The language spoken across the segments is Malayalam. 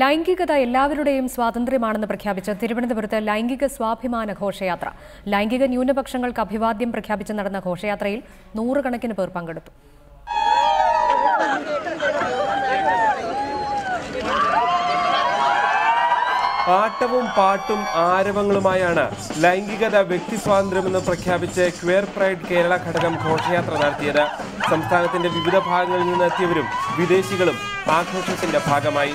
ലൈംഗികത എല്ലാവരുടെയും സ്വാതന്ത്ര്യമാണെന്ന് പ്രഖ്യാപിച്ച തിരുവനന്തപുരത്ത് ലൈംഗിക സ്വാഭിമാന ഘോഷയാത്ര. ലൈംഗിക ന്യൂനപക്ഷങ്ങൾക്ക് അഭിവാദ്യം പ്രഖ്യാപിച്ച് നടന്ന ഘോഷയാത്രയിൽ നൂറുകണക്കിന് പേർ പങ്കെടുത്തു. ആട്ടവും പാട്ടും ആരവങ്ങളുമായാണ് ലൈംഗികത വ്യക്തി സ്വാതന്ത്ര്യമെന്ന് പ്രഖ്യാപിച്ച് ക്വയർ പ്രൈഡ് കേരള ഘടകം ഘോഷയാത്ര നടത്തിയത്. സംസ്ഥാനത്തിന്റെ വിവിധ ഭാഗങ്ങളിൽ നിന്നെത്തിയവരും വിദേശികളും ആഘോഷത്തിന്റെ ഭാഗമായി.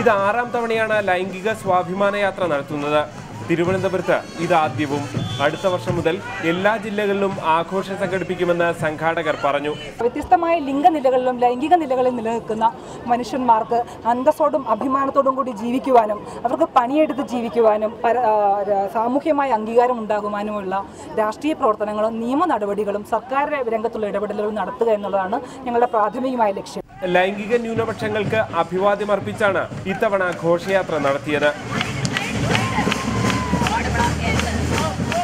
ഇത് ആറാം തവണയാണ് ലൈംഗിക സ്വാഭിമാന യാത്ര നടത്തുന്നത്. തിരുവനന്തപുരത്ത് ഇതാദ്യവും അടുത്ത വർഷം മുതൽ എല്ലാ ജില്ലകളിലും ആഘോഷം സംഘടിപ്പിക്കുമെന്ന് സംഘാടകർ പറഞ്ഞു. വ്യത്യസ്തമായ ലിംഗനിലകളിലും ലൈംഗിക നിലകളിൽ നിലനിൽക്കുന്ന മനുഷ്യന്മാർക്ക് അന്തസ്സോടും അഭിമാനത്തോടും കൂടി ജീവിക്കുവാനും അവർക്ക് പണിയെടുത്ത് ജീവിക്കുവാനും സാമൂഹ്യമായ അംഗീകാരം ഉണ്ടാകുവാനുമുള്ള രാഷ്ട്രീയ പ്രവർത്തനങ്ങളും നിയമ നടപടികളും സർക്കാർ രംഗത്തുള്ള ഇടപെടലുകളും നടത്തുക എന്നുള്ളതാണ് ഞങ്ങളുടെ പ്രാഥമികമായ ലക്ഷ്യം. ലൈംഗിക ന്യൂനപക്ഷങ്ങൾക്ക് അഭിവാദ്യം അർപ്പിച്ചാണ് ഇത്തവണ ഘോഷയാത്ര നടത്തിയത്.